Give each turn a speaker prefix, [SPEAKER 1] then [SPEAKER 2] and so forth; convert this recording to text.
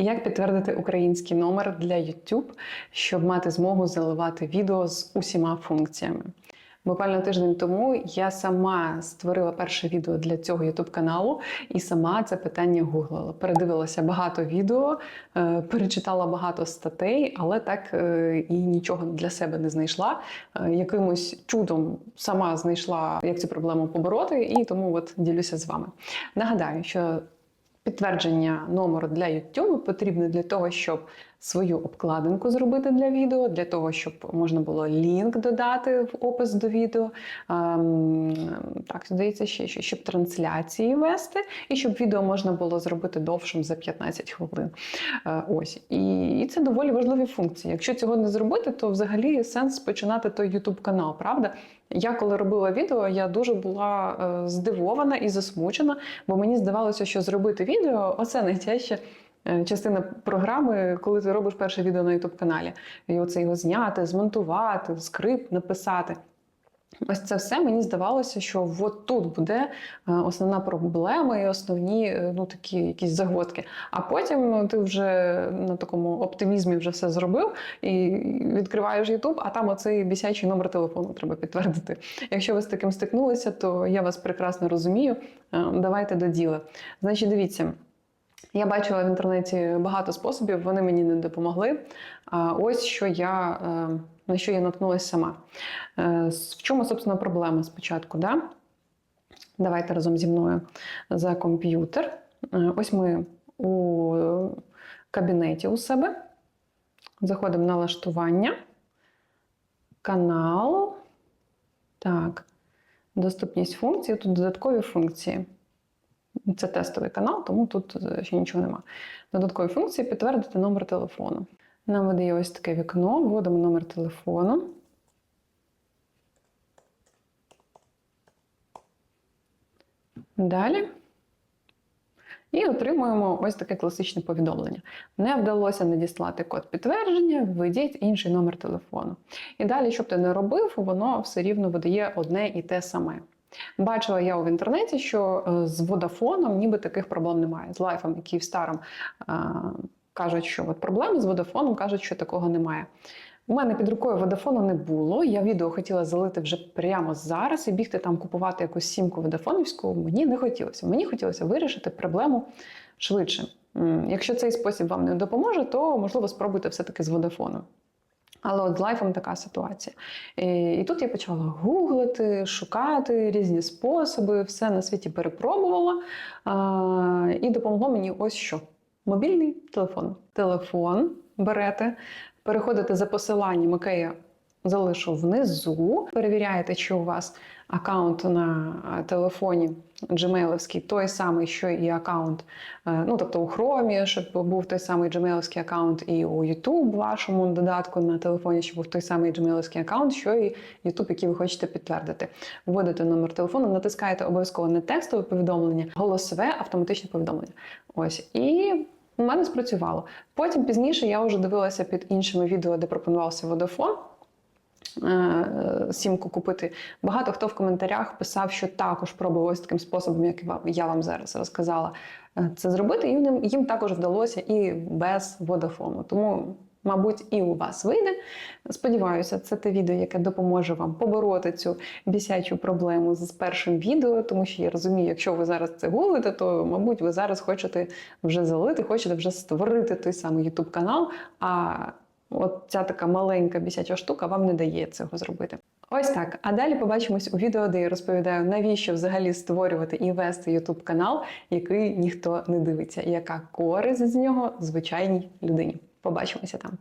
[SPEAKER 1] Як підтвердити український номер для YouTube, щоб мати змогу заливати відео з усіма функціями? Буквально тиждень тому я сама створила перше відео для цього youtube каналу і сама це питання гуглила. Передивилася багато відео, е, перечитала багато статей, але так е, і нічого для себе не знайшла. Е, Якимось чудом сама знайшла, як цю проблему побороти, і тому от ділюся з вами. Нагадаю, що Підтвердження номеру для YouTube потрібне для того, щоб свою обкладинку зробити для відео, для того, щоб можна було лінк додати в опис до відео. Ем, так, здається, ще що, щоб трансляції вести, і щоб відео можна було зробити довшим за 15 хвилин. Е, ось. І, це доволі важливі функції. Якщо цього не зробити, то взагалі сенс починати той YouTube канал, правда? Я коли робила відео, я дуже була е, здивована і засмучена, бо мені здавалося, що зробити відео оце найтяжче. Е, Частина програми, коли ти робиш перше відео на youtube каналі, і оце його зняти, змонтувати, скрипт написати. Ось це все мені здавалося, що от тут буде е, основна проблема і основні е, ну, такі якісь загвоздки. А потім ти вже на такому оптимізмі вже все зробив і відкриваєш YouTube, а там оцей бісячий номер телефону треба підтвердити. Якщо ви з таким стикнулися, то я вас прекрасно розумію. Давайте до діла. Значить, дивіться. Я бачила в інтернеті багато способів, вони мені не допомогли. Ось що я, е, на що я наткнулася сама. Е, В чому, собственно, проблема спочатку? Да? Давайте разом зі мною за комп'ютер. Е, Ось ми у кабінеті у себе. Заходимо на налаштування, канал. Так, доступність функцій. Тут додаткові функції. Це тестовий канал, тому тут е, ще нічого нема. Додаткові функції підтвердити номер телефону. Нам видає ось таке вікно, вводимо номер телефону. Далі. І отримуємо ось таке класичне повідомлення. Не вдалося надіслати код підтвердження, введіть інший номер телефону. І далі, що б ти не робив, воно все рівно видає одне і те саме. Бачила я в інтернеті, що е, з водафоном ніби таких проблем немає. З лайфом і Київстаром е, кажуть, що от проблеми з водафоном кажуть, що такого немає. У мене під рукою водафону не було. Я відео хотіла залити вже прямо зараз і бігти там купувати якусь сімку водафонівську. Мені не хотілося. Мені хотілося вирішити проблему швидше. Якщо цей спосіб вам не допоможе, то можливо спробуйте все-таки з водафоном. Але от з лайфом така ситуація. І, і тут я почала гуглити, шукати різні способи, все на світі перепробувала. А, і допомогло мені ось що: мобільний телефон. Телефон берете, переходите за посиланням, яке я залишу внизу, перевіряєте, чи у вас аккаунт на телефоні Gmailівський той самий, що і аккаунт, е, ну тобто у Chrome, щоб був той самий Gmailівський аккаунт, і у YouTube вашому додатку на телефоні, щоб був той самий Gmailівський аккаунт, що і YouTube, який ви хочете підтвердити. Вводите номер телефону, натискаєте обов'язково не текстове повідомлення, голосове автоматичне повідомлення. Ось і. У мене спрацювало. Потім пізніше я вже дивилася під іншими відео, де пропонувався е, сімку купити. Багато хто в коментарях писав, що також пробував ось таким способом, як я вам зараз розказала, е, це зробити. І їм, також вдалося і без Vodafone. Тому. Мабуть, і у вас вийде. Сподіваюся, це те відео, яке допоможе вам побороти цю бісячу проблему з першим відео, тому що я розумію, якщо ви зараз це гуглите, то мабуть ви зараз хочете вже залити, хочете вже створити той самий YouTube канал. А от ця така маленька бісяча штука вам не дає цього зробити. Ось так. А далі побачимось у відео, де я розповідаю, навіщо взагалі створювати і вести YouTube канал, який ніхто не дивиться, і яка користь з нього звичайній людині. Побачимося там.